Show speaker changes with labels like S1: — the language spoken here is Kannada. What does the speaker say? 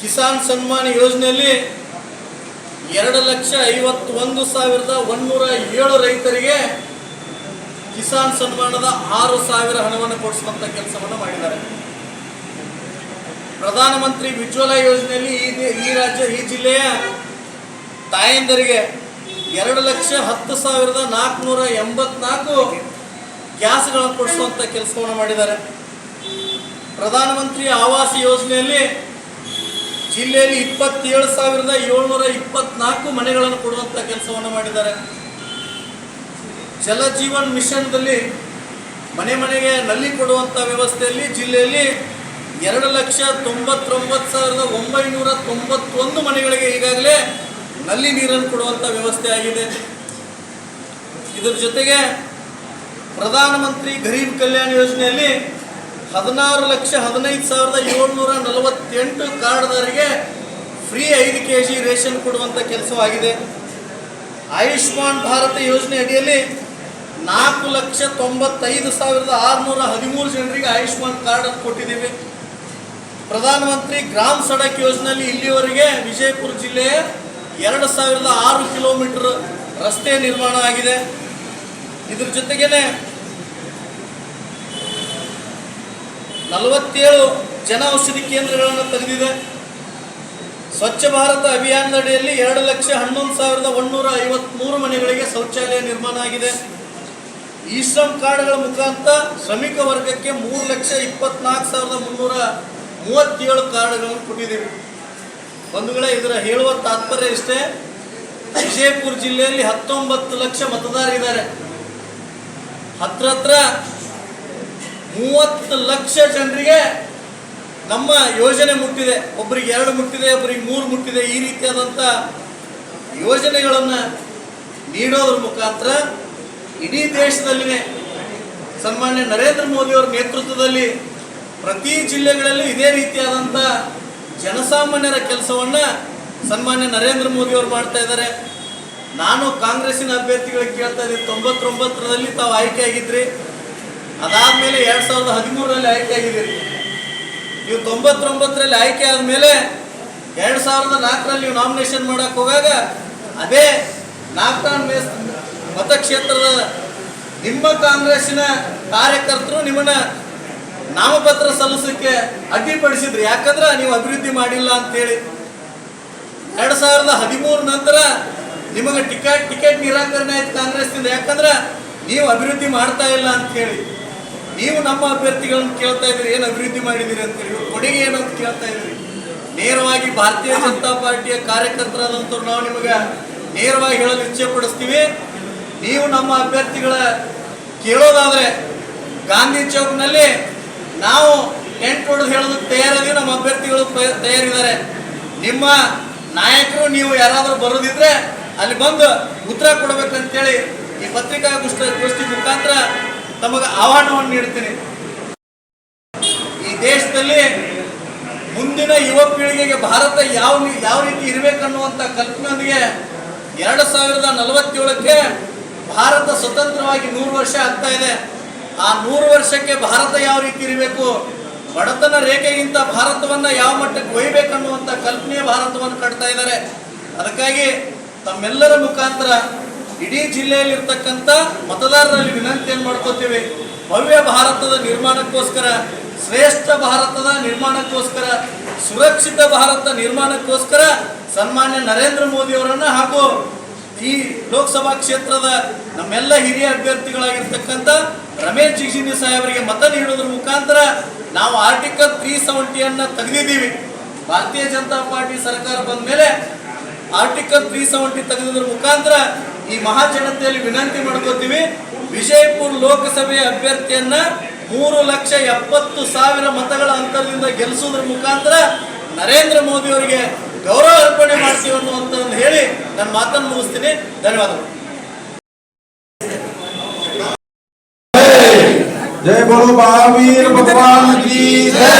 S1: ಕಿಸಾನ್ ಸನ್ಮಾನ್ ಯೋಜನೆಯಲ್ಲಿ ಎರಡು ಲಕ್ಷ ಐವತ್ತೊಂದು ಸಾವಿರದ ಒಂದೂರ ಏಳು ರೈತರಿಗೆ ಕಿಸಾನ್ ಸನ್ಮಾನದ ಆರು ಸಾವಿರ ಹಣವನ್ನು ಕೊಡಿಸುವಂತ ಕೆಲಸವನ್ನು ಮಾಡಿದ್ದಾರೆ. ಪ್ರಧಾನಮಂತ್ರಿ ಉಜ್ವಲ ಯೋಜನೆಯಲ್ಲಿ ಈ ರಾಜ್ಯ, ಈ ಜಿಲ್ಲೆಯ ತಾಯಂದರಿಗೆ ಎರಡು ಲಕ್ಷ ಹತ್ತು ಸಾವಿರದ ನಾಲ್ಕುನೂರ ಎಂಬತ್ನಾಲ್ಕು ಗ್ಯಾಸ್ಗಳನ್ನು ಕೊಡಿಸುವಂತ ಕೆಲಸವನ್ನು ಮಾಡಿದ್ದಾರೆ. ಪ್ರಧಾನಮಂತ್ರಿ ಆವಾಸ್ ಯೋಜನೆಯಲ್ಲಿ ಜಿಲ್ಲೆಯಲ್ಲಿ ಇಪ್ಪತ್ತೇಳು ಸಾವಿರದ ಏಳ್ನೂರ ಇಪ್ಪತ್ನಾಲ್ಕು ಮನೆಗಳನ್ನು ಕೊಡುವಂತ ಕೆಲಸವನ್ನು ಮಾಡಿದ್ದಾರೆ. ಜಲ ಜೀವನ್ ಮಿಷನ್ದಲ್ಲಿ ಮನೆ ಮನೆಗೆ ನಲ್ಲಿ ಕೊಡುವಂತ ವ್ಯವಸ್ಥೆಯಲ್ಲಿ ಜಿಲ್ಲೆಯಲ್ಲಿ ಎರಡು ಲಕ್ಷ ತೊಂಬತ್ತೊಂಬತ್ತು ಸಾವಿರದ ಒಂಬೈನೂರ ತೊಂಬತ್ತೊಂದು ಮನೆಗಳಿಗೆ ಈಗಾಗಲೇ ನಲ್ಲಿ ನೀರನ್ನು ಕೊಡುವಂತ ವ್ಯವಸ್ಥೆ ಆಗಿದೆ. ಇದರ ಜೊತೆಗೆ ಪ್ರಧಾನಮಂತ್ರಿ ಗರೀಬ್ ಕಲ್ಯಾಣ ಯೋಜನೆಯಲ್ಲಿ ಹದಿನಾರು ಲಕ್ಷ ಹದಿನೈದು ಸಾವಿರದ ಏಳ್ನೂರ ನಲವತ್ತೆಂಟು ಕಾರ್ಡ್ದಾರಿಗೆ ಫ್ರೀ ಐದು ಕೆ ಜಿ ರೇಷನ್ ಕೊಡುವಂಥ ಕೆಲಸವಾಗಿದೆ. ಆಯುಷ್ಮಾನ್ ಭಾರತ ಯೋಜನೆ ಅಡಿಯಲ್ಲಿ ನಾಲ್ಕು ಲಕ್ಷ ತೊಂಬತ್ತೈದು ಸಾವಿರದ ಆರುನೂರ ಹದಿಮೂರು ಜನರಿಗೆ ಆಯುಷ್ಮಾನ್ ಕಾರ್ಡ್ ಕೊಟ್ಟಿದ್ದೀವಿ. ಪ್ರಧಾನಮಂತ್ರಿ ಗ್ರಾಮ್ ಸಡಕ್ ಯೋಜನೆಯಲ್ಲಿ ಇಲ್ಲಿವರೆಗೆ ವಿಜಯಪುರ ಜಿಲ್ಲೆಯ ಎರಡು ಸಾವಿರದ ಆರು ಕಿಲೋಮೀಟರ್ ರಸ್ತೆ ನಿರ್ಮಾಣ ಆಗಿದೆ. ಇದ್ರ ಜೊತೆಗೇನೆ ನಲವತ್ತೇಳು ಜನ ಔಷಧಿ ಕೇಂದ್ರಗಳನ್ನು ತೆಗೆದಿದೆ. ಸ್ವಚ್ಛ ಭಾರತ ಅಭಿಯಾನದ ಅಡಿಯಲ್ಲಿ ಎರಡು ಲಕ್ಷ ಹನ್ನೊಂದು ಸಾವಿರದ ಒಂದೂರ ಐವತ್ಮೂರು ಮನೆಗಳಿಗೆ ಶೌಚಾಲಯ ನಿರ್ಮಾಣ ಆಗಿದೆ. ಈ ಶ್ರಮ್ ಕಾರ್ಡ್ಗಳ ಮುಖಾಂತರ ಶ್ರಮಿಕ ವರ್ಗಕ್ಕೆ ಮೂರು ಲಕ್ಷ ಇಪ್ಪತ್ನಾಲ್ಕು ಸಾವಿರದ ಮುನ್ನೂರ ಮೂವತ್ತೇಳು ಕಾರ್ಡ್ಗಳನ್ನು ಕೊಟ್ಟಿದ್ದೀವಿ. ಬಂಧುಗಳೇ, ಇದರ ಹೇಳುವ ತಾತ್ಪರ್ಯ ಇಷ್ಟೇ. ವಿಜಯಪುರ ಜಿಲ್ಲೆಯಲ್ಲಿ ಹತ್ತೊಂಬತ್ತು ಲಕ್ಷ ಮತದಾರರಿದ್ದಾರೆ. ಹತ್ರ ಹತ್ರ ಮೂವತ್ತು ಲಕ್ಷ ಜನರಿಗೆ ನಮ್ಮ ಯೋಜನೆ ಮುಟ್ಟಿದೆ. ಒಬ್ಬರಿಗೆ ಎರಡು ಮುಟ್ಟಿದೆ ಒಬ್ಬರಿಗೆ ಮೂರು ಮುಟ್ಟಿದೆ. ಈ ರೀತಿಯಾದಂಥ ಯೋಜನೆಗಳನ್ನು ನೀಡೋದ್ರ ಮುಖಾಂತರ ಇಡೀ ದೇಶದಲ್ಲಿನೇ ಸನ್ಮಾನ್ಯ ನರೇಂದ್ರ ಮೋದಿಯವರ ನೇತೃತ್ವದಲ್ಲಿ ಪ್ರತಿ ಜಿಲ್ಲೆಗಳಲ್ಲಿ ಇದೇ ರೀತಿಯಾದಂಥ ಜನಸಾಮಾನ್ಯರ ಕೆಲಸವನ್ನು ಸನ್ಮಾನ್ಯ ನರೇಂದ್ರ ಮೋದಿಯವರು ಮಾಡ್ತಾ ಇದ್ದಾರೆ. ನಾನು ಕಾಂಗ್ರೆಸ್ಸಿನ ಅಭ್ಯರ್ಥಿಗಳಿಗೆ ಕೇಳ್ತಾ ಇದ್ದೀನಿ. ತೊಂಬತ್ತೊಂಬತ್ತರಲ್ಲಿ ತಾವು ಆಯ್ಕೆ ಆಗಿದ್ರಿ. ಅದಾದಮೇಲೆ ಎರಡು ಸಾವಿರದ ಹದಿಮೂರರಲ್ಲಿ ಆಯ್ಕೆ ಆಗಿದ್ದೀರಿ. ನೀವು ತೊಂಬತ್ತೊಂಬತ್ತರಲ್ಲಿ ಆಯ್ಕೆ ಆದಮೇಲೆ ಎರಡು ಸಾವಿರದ ನಾಲ್ಕರಲ್ಲಿ ನೀವು ನಾಮಿನೇಷನ್ ಮಾಡಕ್ ಹೋಗಾಗ ಅದೇ ನಾಲ್ಕಾನ್ ಮೇಸ್ ಮತಕ್ಷೇತ್ರದ ನಿಮ್ಮ ಕಾಂಗ್ರೆಸ್ಸಿನ ಕಾರ್ಯಕರ್ತರು ನಿಮ್ಮನ್ನ ನಾಮಪತ್ರ ಸಲ್ಲಿಸಕ್ಕೆ ಅಡ್ಡಿಪಡಿಸಿದ್ರು. ಯಾಕಂದ್ರೆ ನೀವು ಅಭಿವೃದ್ಧಿ ಮಾಡಿಲ್ಲ ಅಂತೇಳಿ ಎರಡು ಸಾವಿರದ ಹದಿಮೂರು ನಂತರ ನಿಮಗೆ ಟಿಕೆಟ್ ಟಿಕೆಟ್ ನಿರಾಕರಣೆ ಆಯ್ತು ಕಾಂಗ್ರೆಸ್ನಿಂದ ಯಾಕಂದ್ರೆ ನೀವು ಅಭಿವೃದ್ಧಿ ಮಾಡ್ತಾ ಇಲ್ಲ ಅಂತ ಹೇಳಿ. ನೀವು ನಮ್ಮ ಅಭ್ಯರ್ಥಿಗಳನ್ನು ಕೇಳ್ತಾ ಇದ್ರಿ ಏನು ಅಭಿವೃದ್ಧಿ ಮಾಡಿದಿರಿ ಅಂತೇಳಿ ಕೊಡುಗೆ ಅಂತ ಕೇಳ್ತಾ ಇದ್ರಿ ನೇರವಾಗಿ ಭಾರತೀಯ ಜನತಾ ಪಾರ್ಟಿಯ ಕಾರ್ಯಕರ್ತರಾದಂಥವ್ರು ನಾವು ನಿಮಗೆ ನೇರವಾಗಿ ಹೇಳಲು ಇಚ್ಛೆ ಪಡಿಸ್ತೀವಿ ನೀವು ನಮ್ಮ ಅಭ್ಯರ್ಥಿಗಳ ಕೇಳೋದಾದ್ರೆ ಗಾಂಧಿ ಚೌಕ್ನಲ್ಲಿ ನಾವು ಟೆಂಟ್ ಹೊಡೆದು ಹೇಳೋದಕ್ಕೆ ತಯಾರಾಗಿ ನಮ್ಮ ಅಭ್ಯರ್ಥಿಗಳು ತಯಾರಿದ್ದಾರೆ. ನಿಮ್ಮ ನಾಯಕರು, ನೀವು ಯಾರಾದರೂ ಬರೋದಿದ್ರೆ ಅಲ್ಲಿ ಬಂದು ಉತ್ತರ ಕೊಡಬೇಕಂತೇಳಿ ಈ ಪತ್ರಿಕಾ ಗೋಷ್ಠಿ ಗೋಷ್ಠಿ ಮುಖಾಂತರ ತಮಗೆ ಆಹ್ವಾನವನ್ನು ನೀಡ್ತೀನಿ ಈ ದೇಶದಲ್ಲಿ ಮುಂದಿನ ಯುವ ಪೀಳಿಗೆಗೆ ಭಾರತ ಯಾವ ಯಾವ ರೀತಿ ಇರಬೇಕನ್ನುವಂಥ ಕಲ್ಪನೆಯೊಂದಿಗೆ ಎರಡು ಸಾವಿರದ ನಲವತ್ತೇಳಕ್ಕೆ ಭಾರತ ಸ್ವತಂತ್ರವಾಗಿ ನೂರು ವರ್ಷ ಆಗ್ತಾ ಇದೆ. ಆ ನೂರು ವರ್ಷಕ್ಕೆ ಭಾರತ ಯಾವ ರೀತಿ ಇರಬೇಕು? ಬಡತನ ರೇಖೆಗಿಂತ ಭಾರತವನ್ನು ಯಾವ ಮಟ್ಟಕ್ಕೆ ಒಯ್ಬೇಕನ್ನುವಂಥ ಕಲ್ಪನೆ ಭಾರತವನ್ನು ಕಟ್ತಾ ಇದ್ದಾರೆ. ಅದಕ್ಕಾಗಿ ತಮ್ಮೆಲ್ಲರ ಮುಖಾಂತರ ಇಡೀ ಜಿಲ್ಲೆಯಲ್ಲಿರ್ತಕ್ಕಂಥ ಮತದಾರರಲ್ಲಿ ವಿನಂತಿಯನ್ನು ಮಾಡ್ಕೋತೀವಿ? ಭವ್ಯ ಭಾರತದ ನಿರ್ಮಾಣಕ್ಕೋಸ್ಕರ, ಶ್ರೇಷ್ಠ ಭಾರತದ ನಿರ್ಮಾಣಕ್ಕೋಸ್ಕರ, ಸುರಕ್ಷಿತ ಭಾರತ ನಿರ್ಮಾಣಕ್ಕೋಸ್ಕರ ಸನ್ಮಾನ್ಯ ನರೇಂದ್ರ ಮೋದಿ ಅವರನ್ನ ಹಾಗೂ ಈ ಲೋಕಸಭಾ ಕ್ಷೇತ್ರದ ನಮ್ಮೆಲ್ಲ ಹಿರಿಯ ಅಭ್ಯರ್ಥಿಗಳಾಗಿರ್ತಕ್ಕಂಥ ರಮೇಶ್ ಜಿಗಜಿನಿ ಸಾಹೇಬರಿಗೆ ಮತ ನೀಡೋದ್ರ ಮುಖಾಂತರ ನಾವು ಆರ್ಟಿಕಲ್ ತ್ರೀ ಸೆವೆಂಟಿಯನ್ನು ತೆಗೆದಿದ್ದೀವಿ. ಭಾರತೀಯ ಜನತಾ ಪಾರ್ಟಿ ಸರ್ಕಾರ ಬಂದ ಮೇಲೆ ಆರ್ಟಿಕಲ್ ತ್ರೀ ಸೆವೆಂಟಿ ತೆಗೆದ್ರ ಮುಖಾಂತರ ಈ ಮಹಾಜನತೆಯಲ್ಲಿ ವಿನಂತಿ ಮಾಡ್ಕೋತೀವಿ ವಿಜಯಪುರ ಲೋಕಸಭೆ ಅಭ್ಯರ್ಥಿಯನ್ನ ಮೂರು ಲಕ್ಷ ಎಪ್ಪತ್ತು ಸಾವಿರ ಮತಗಳ ಅಂತರದಿಂದ ಗೆಲ್ಲಿಸುವುದರ ಮುಖಾಂತರ ನರೇಂದ್ರ ಮೋದಿ ಅವರಿಗೆ ಗೌರವ ಅರ್ಪಣೆ ಮಾಡ್ತೀವಿ ಅನ್ನುವಂತ ಹೇಳಿ ನನ್ನ ಮಾತನ್ನು ಮುಗಿಸ್ತೀನಿ. ಧನ್ಯವಾದಗಳು.
S2: ಜಯ ಗುರು ಮಹಾವೀರ್ ಭಗವಾನ್ ಜೀ.
S3: ಜಯ